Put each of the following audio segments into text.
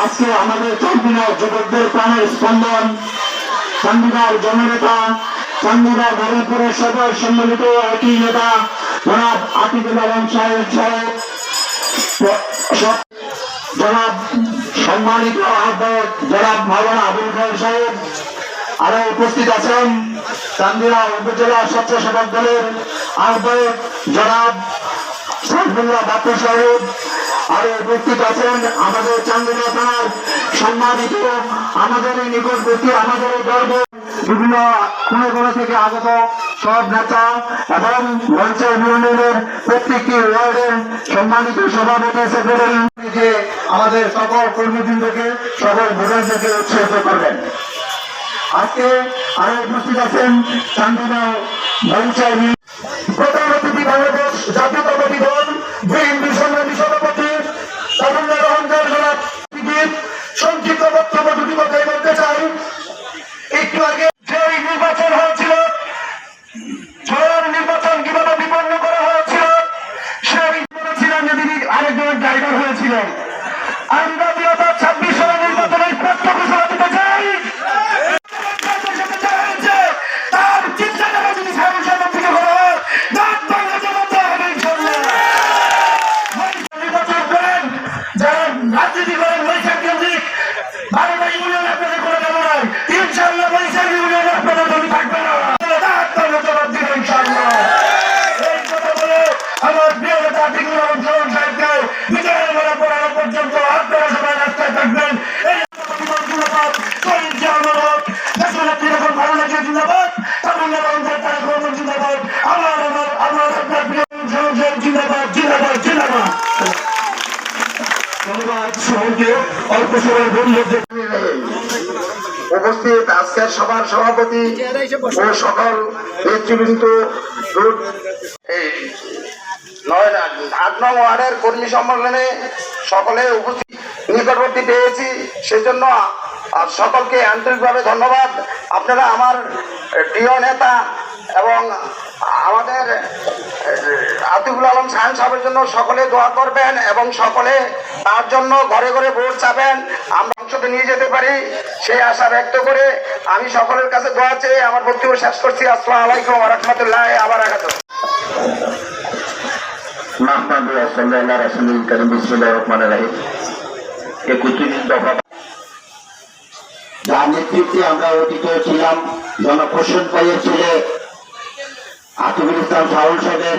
আজকে আমাদের চান্দিনার যুবকদের স্পন্দন। চান্দিনার জননেতা চান্দিনার গরিবপুরের সদর সম্মিলিত একই নেতা, জনাব আতিকুল আলম সাহেব সাহেব জনাব সম্মানিত আহ্বায়ক জনাব মাওলানা আবুল খান সাহেব আরও উপস্থিত আছেন। চান্দিনা উপজেলা স্বেচ্ছাসেবক দলের আহ্বায়ক জনাব সাইফুল্লাহ বাপু সাহেব। আরও উপস্থিত আছেন আমাদের চান্দিনা থানার সম্মানিত, আমাদের নিকটবর্তী আমাদের গর্ব। বিভিন্ন কোণে কোণে থেকে আগত সব নেতা এবং মঞ্চের ইউনিয়নের প্রত্যেকটি ওয়ার্ডের সম্মানিত সভাপতি, সেক্রেটারি আমাদের সকল কর্মীবৃন্দকে, সকল ভোটারদেরকে উৎসাহিত করবেন। আজকে আরও উপস্থিত আছেন চান্দিনা মঞ্চের প্রধান অতিথি বাংলাদেশ জাতীয়তাবাদী দল বিএনপি সংগ্রামী সভাপতি সংক্ষিপ্ত বক্তব্য দুটি কথাই বলতে চাই। একটু আগে যে নির্বাচন হয়েছিল ঝড় নির্বাচন কীভাবে বিপন্ন করা হয়েছিল সেই বলেছিলেন যে তিনি আরেকজন ড্রাইভার হয়েছিলেন। রাজনীতি করেন বৈশাখ অল্প বন্ধুদের উপস্থিত আজকের সভার সভাপতি ও সকল নেতৃবৃন্দ নয় আট, নং ওয়ার্ডের কর্মী সম্মেলনে সকলে উপস্থিত নিকটবর্তী পেয়েছি। সেজন্য সকলকে আন্তরিকভাবে ধন্যবাদ। আপনারা আমার প্রিয় নেতা এবং আমাদের আতিকুল আলম সাহেব সাহেবের জন্য সকলে দোয়া করবেন এবং সকলে তার জন্য ঘরে ঘরে ভোট চাবেন, আমরা অংশতে নিয়ে যেতে পারি। সেই আশা ব্যক্ত করে আমি সকলের কাছে দোয়া চেয়ে আমার বক্তব্য শেষ করছি। আসসালামু আলাইকুম রহমতুল্লাহ আবার আঘাত যার নেতৃত্বে আমরা আতিকুল ইসলাম শাহুল সাহেবের।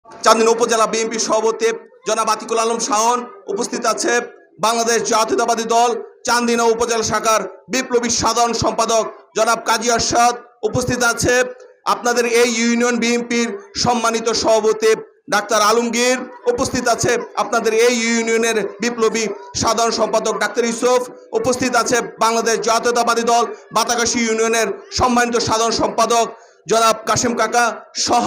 চান্দিনা উপজেলা বিএনপি সভাপতি জনাব আতিকুল আলম শাহন উপস্থিত আছে। বাংলাদেশ জাতীয়তাবাদী দল চান্দিনা উপজেলা শাখার বিপ্লবী সাধারণ সম্পাদক জনাব কাজী আরশাদ উপস্থিত আছে। আপনাদের এই ইউনিয়ন বিএনপির সম্মানিত সভাপতি ডাক্তার আলমগীর উপস্থিত আছে। আপনাদের এই ইউনিয়নের বিপ্লবী সাধারণ সম্পাদক ডাক্তার ইউসুফ উপস্থিত আছে। বাংলাদেশ জাতীয়তাবাদী দল বাতাকাশী ইউনিয়নের সম্মানিত সাধারণ সম্পাদক জনাব কাশিম কাকা সহ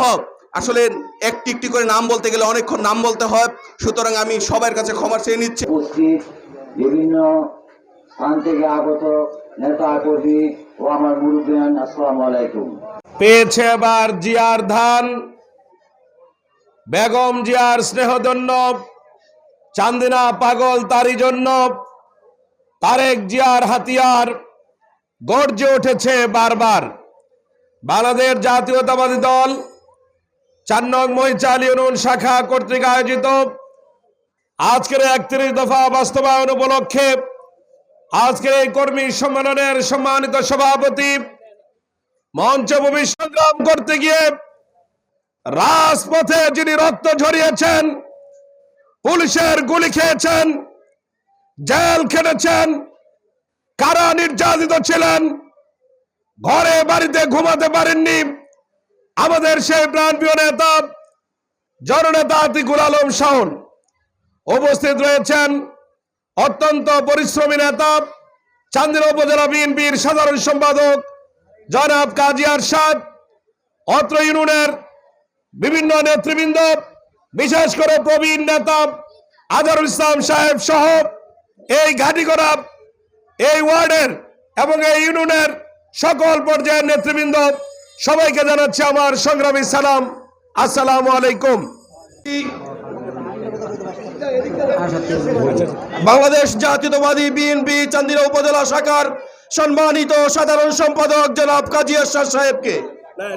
আসলে একটি একটি করে নাম বলতে গেলে অনেকক্ষণ নাম বলতে হয় সুতরাং আমি সবার কাছে ক্ষমা চেয়ে নিচ্ছি। বিভিন্ন স্থান থেকে আগত নেতা কর্মী ও আমার মুরব্বিয়ান আসসালামু আলাইকুম। পেয়েছে এবার জিয়ার ধান বেগম জিয়ার স্নেহধন্য চান্দিনা পাগল তারই জন্য তারেক জিয়ার হাতিয়ার গর্জে উঠেছে বারবার। বাংলাদেশ জাতীয়তাবাদী দল চার নং মহিচাল ইউনিয়ন শাখা কর্তৃক আয়োজিত আজকের একত্রিশ দফা বাস্তবায়ন উপলক্ষে আজকের এই কর্মী সম্মেলনের সম্মানিত সভাপতি মঞ্চভূমি সংগ্রাম করতে গিয়ে রাজপথে যিনি রক্ত ঝরিয়েছেন, পুলিশের গুলি খেয়েছেন, জেল খেটেছেন, কারা নির্যাতিত ছিলেন, ঘরে বাড়িতে ঘুমাতে পারেননি আমাদের সেই প্রাণপ্রিয় নেতা, জননেতা আতিকুল আলম শাহন উপস্থিত রয়েছেন। অত্যন্ত পরিশ্রমী নেতা, চান্দিনা উপজেলা বিএনপির সাধারণ সম্পাদক জনাব কাজী আরশাদ, অত্র ইউনিয়নের বিভিন্ন নেতৃবৃন্দ, বিশেষ করে প্রবীণ নেতা আজহারুল ইসলাম সাহেব সহ এই ঘাটি করা এই ওয়ার্ডের এবং এই ইউনিয়নের সকল পর্যায়ের নেতৃবৃন্দ সবাইকে জানাচ্ছি আমার সংগ্রামী সালাম। আসসালাম আলাইকুম। বাংলাদেশ জাতীয়তাবাদী বিএনপি চান্দিরা উপজেলা শাখার সম্মানিত সাধারণ সম্পাদক জনাব কাজী আসার সাহেবকে